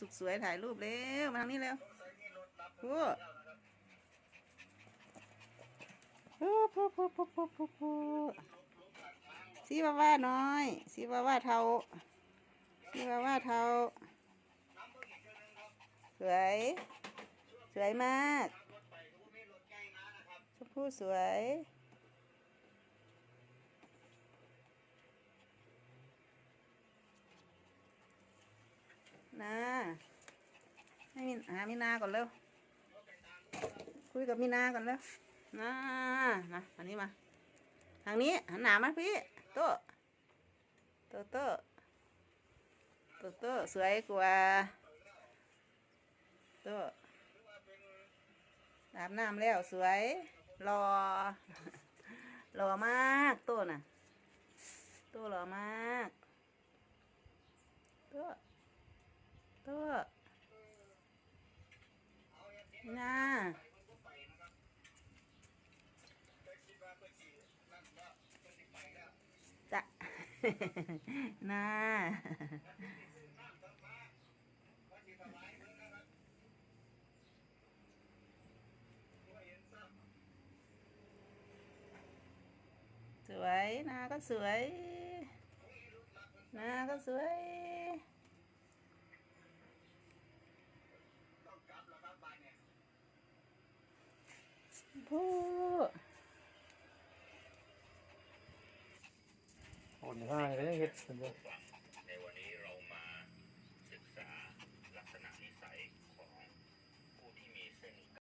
สุขสวยถ่ายรูปเร็วมาทางนี้เร็วพูพูพูพูพูพูพูพูสีว่าว่าน้อยสีว่าว่าเทาสีว่าว่าเทาสวย สวยมากชมพู่สวย นา ให้มินหามินาก่อนเร็ว คุยกับมินาก่อนเร็วนานะอันนี้มา ทางนี้หันหนามาพี่โตโตโตโตโตสวยกว่าโตอาบน้ำแล้วสวยรอรอมากโตน่ะโตรอมากโตะ ตัว น่าจะน่าสวยนาก็สวยนาก็สวย 你看，人家吃着。